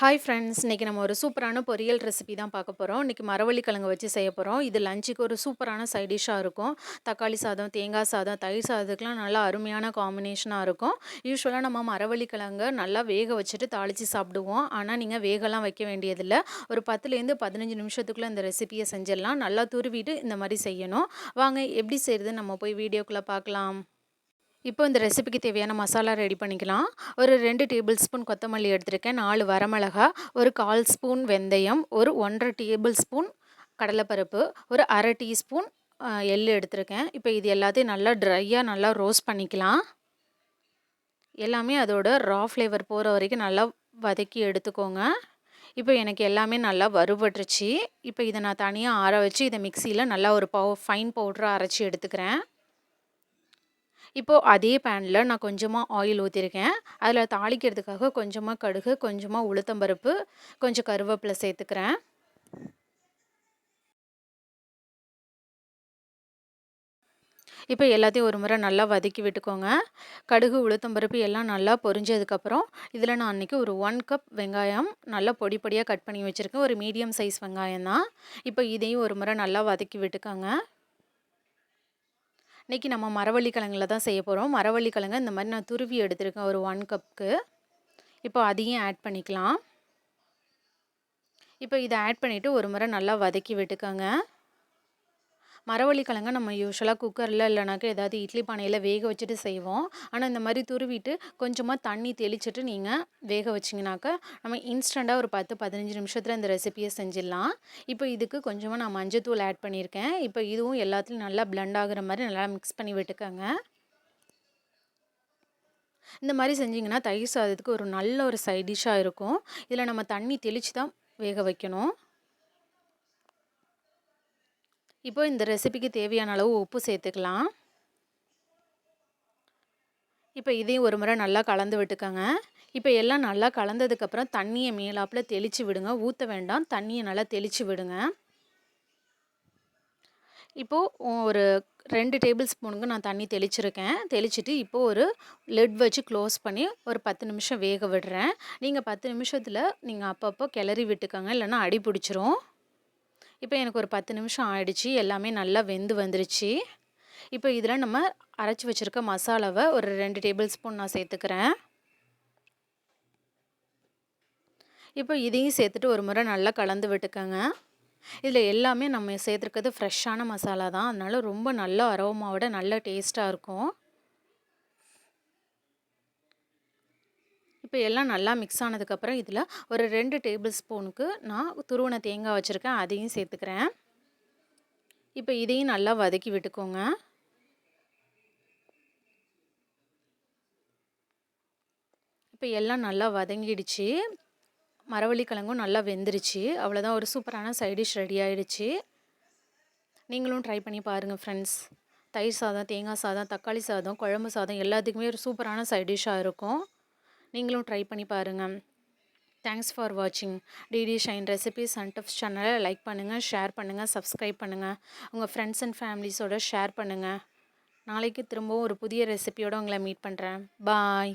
Hi friends இன்றைக்கி நம்ம ஒரு சூப்பரான பொரியல் ரெசிபி தான் பார்க்க போகிறோம் இன்றைக்கி மரவள்ளி கிழங்கு வச்சு செய்ய போகிறோம் இது லஞ்சுக்கு ஒரு சூப்பரான சைட் டிஷ்ஷாக இருக்கும். தக்காளி சாதம் தேங்காய் சாதம் தயிர் சாதத்துக்குலாம் நல்லா அருமையான காம்பினேஷனாக இருக்கும். யூஸ்வலாக நம்ம மரவள்ளி கிழங்கு நல்லா வேக வச்சுட்டு தாளித்து சாப்பிடுவோம். ஆனால் நீங்கள் வேகலாம் வைக்க வேண்டியதில்லை. ஒரு பத்துலேருந்து பதினஞ்சு நிமிஷத்துக்குள்ளே இந்த ரெசிபியை செஞ்சிடலாம். நல்லா துருவிட்டு இந்த மாதிரி செய்யணும். வாங்க எப்படி செய்கிறது நம்ம போய் வீடியோக்குள்ளே பார்க்கலாம். இப்போ இந்த ரெசிபிக்கு தேவையான மசாலா ரெடி பண்ணிக்கலாம். ஒரு ரெண்டு டேபிள் ஸ்பூன் கொத்தமல்லி எடுத்திருக்கேன். நாலு வரமிளகா ஒரு கால் ஸ்பூன் வெந்தயம் ஒரு ஒன்றரை டேபிள் ஸ்பூன் கடலைப்பருப்பு ஒரு அரை டீஸ்பூன் எள் எடுத்திருக்கேன். இப்போ இது எல்லாத்தையும் நல்லா ட்ரையாக நல்லா ரோஸ்ட் பண்ணிக்கலாம். எல்லாமே அதோட ரா ஃப்ளேவர் போகிற வரைக்கும் நல்லா வதக்கி எடுத்துக்கோங்க. இப்போ எனக்கு எல்லாமே நல்லா வறுபட்டுருச்சு. இப்போ இதை நான் தனியாக ஆற வச்சு இதை மிக்சியில் நல்லா ஒரு பவு ஃபைன் பவுடராக அரைச்சி எடுத்துக்கிறேன். இப்போது அதே பேனில் நான் கொஞ்சமாக ஆயில் ஊற்றிருக்கேன் அதில் தாளிக்கிறதுக்காக கொஞ்சமாக கடுகு கொஞ்சமாக உளுத்தம்பருப்பு கொஞ்சம் கருவேப்பிலை சேர்த்துக்கிறேன். இப்போ எல்லாத்தையும் ஒரு முறை நல்லா வதக்கி விட்டுக்கோங்க. கடுகு உளுத்தம்பருப்பு எல்லாம் நல்லா பொரிஞ்சதுக்கப்புறம் இதில் நான் அன்றைக்கி ஒரு ஒன் கப் வெங்காயம் நல்லா பொடி பொடியாக கட் பண்ணி வச்சுருக்கேன். ஒரு மீடியம் சைஸ் வெங்காயம் தான். இப்போ இதையும் ஒரு முறை நல்லா வதக்கி விட்டுக்கோங்க. இன்றைக்கி நம்ம மரவள்ளி கிழங்குல தான் செய்ய போகிறோம் மரவள்ளி கிழங்கு இந்த மாதிரி நான் துருவி எடுத்திருக்கேன் ஒரு ஒன் கப்புக்கு இப்போ அதையும் ஆட் பண்ணிக்கலாம். இப்போ இதை ஆட் பண்ணிவிட்டு ஒரு முறை நல்லா வதக்கி விட்டுக்கோங்க. மரவள்ளி கிழங்க நம்ம யூஸ்வலாக குக்கரில் இல்லைனாக்கா ஏதாவது இட்லி பானையில் வேக வச்சுட்டு செய்வோம். ஆனால் இந்த மாதிரி துருவிட்டு கொஞ்சமாக தண்ணி தெளிச்சிட்டு நீங்கள் வேக வச்சிங்கனாக்கா நம்ம இன்ஸ்டண்ட்டாக ஒரு பத்து பதினஞ்சு நிமிஷத்தில் இந்த ரெசிபியை செஞ்சிடலாம். இப்போ இதுக்கு கொஞ்சமாக நான் மஞ்சத்தூள் ஆட் பண்ணியிருக்கேன். இப்போ இதுவும் எல்லாத்துலேயும் நல்லா பிளெண்ட் ஆகுற மாதிரி நல்லா மிக்ஸ் பண்ணி விட்டுக்கோங்க. இந்த மாதிரி செஞ்சிங்கன்னா தயிர் சாதத்துக்கு ஒரு நல்ல ஒரு சைட் டிஷ்ஷாக இருக்கும். இதில் நம்ம தண்ணி தெளித்து தான் வேக வைக்கணும். இப்போ இந்த ரெசிபிக்கு தேவையான அளவு உப்பு சேர்த்துக்கலாம். இப்போ இதையும் ஒரு முறை நல்லா கலந்து விட்டுக்கோங்க. இப்போ எல்லாம் நல்லா கலந்ததுக்கப்புறம் தண்ணியை மேலாப்பில் தெளித்து விடுங்க. ஊற்ற வேண்டாம். தண்ணியை நல்லா தெளித்து விடுங்க. இப்போது ஒரு ரெண்டு டேபிள் ஸ்பூனுக்கு நான் தண்ணி தெளிச்சிருக்கேன். தெளிச்சுட்டு இப்போது ஒரு லெட் வச்சு க்ளோஸ் பண்ணி ஒரு பத்து நிமிஷம் வேக விடுறேன். நீங்கள் பத்து நிமிஷத்தில் நீங்கள் அப்பப்போ கிளறி விட்டுக்கோங்க. இல்லைன்னா அடி பிடிச்சிரும். இப்போ எனக்கு ஒரு பத்து நிமிஷம் ஆயிடுச்சு. எல்லாமே நல்லா வெந்து வந்துருச்சு. இப்போ இதில் நம்ம அரைச்சி வச்சுருக்க மசாலாவை ஒரு ரெண்டு டேபிள் ஸ்பூன் நான் சேர்த்துக்கிறேன். இப்போ இதையும் சேர்த்துட்டு ஒரு முறை நல்லா கலந்து விட்டுக்கோங்க. இதில் எல்லாமே நம்ம சேர்த்துருக்கிறது ஃப்ரெஷ்ஷான மசாலா தான். அதனால் ரொம்ப நல்ல அரோமாவோட நல்ல டேஸ்ட்டாக இருக்கும். இப்போ எல்லாம் நல்லா மிக்ஸ் ஆனதுக்கப்புறம் இதில் ஒரு ரெண்டு டேபிள் ஸ்பூனுக்கு நான் துருவன தேங்காய் வச்சுருக்கேன் அதையும் சேர்த்துக்கிறேன். இப்போ இதையும் நல்லா வதக்கி விட்டுக்கோங்க. இப்போ எல்லாம் நல்லா வதங்கிடுச்சு. மரவள்ளி கிழங்கும் நல்லா வெந்துருச்சு. அவ்வளோதான் ஒரு சூப்பரான சைடிஷ் ரெடி ஆகிடுச்சு நீங்களும் ட்ரை பண்ணி பாருங்கள் ஃப்ரெண்ட்ஸ் தயிர் சாதம் தேங்காய் சாதம் தக்காளி சாதம் குழம்பு சாதம் எல்லாத்துக்குமே ஒரு சூப்பரான சைடிஷ்ஷாக இருக்கும். நீங்களும் ட்ரை பண்ணி பாருங்கள் தேங்க்ஸ் ஃபார் வாட்சிங் DD shine recipes and tips சேனலை லைக் பண்ணுங்கள் ஷேர் பண்ணுங்கள் சப்ஸ்கிரைப் பண்ணுங்கள் உங்கள் ஃப்ரெண்ட்ஸ் அண்ட் ஃபேமிலிஸோட ஷேர் பண்ணுங்கள் நாளைக்கு திரும்பவும் ஒரு புதிய ரெசிபியோடு உங்களை மீட் பண்ணுறேன் பாய்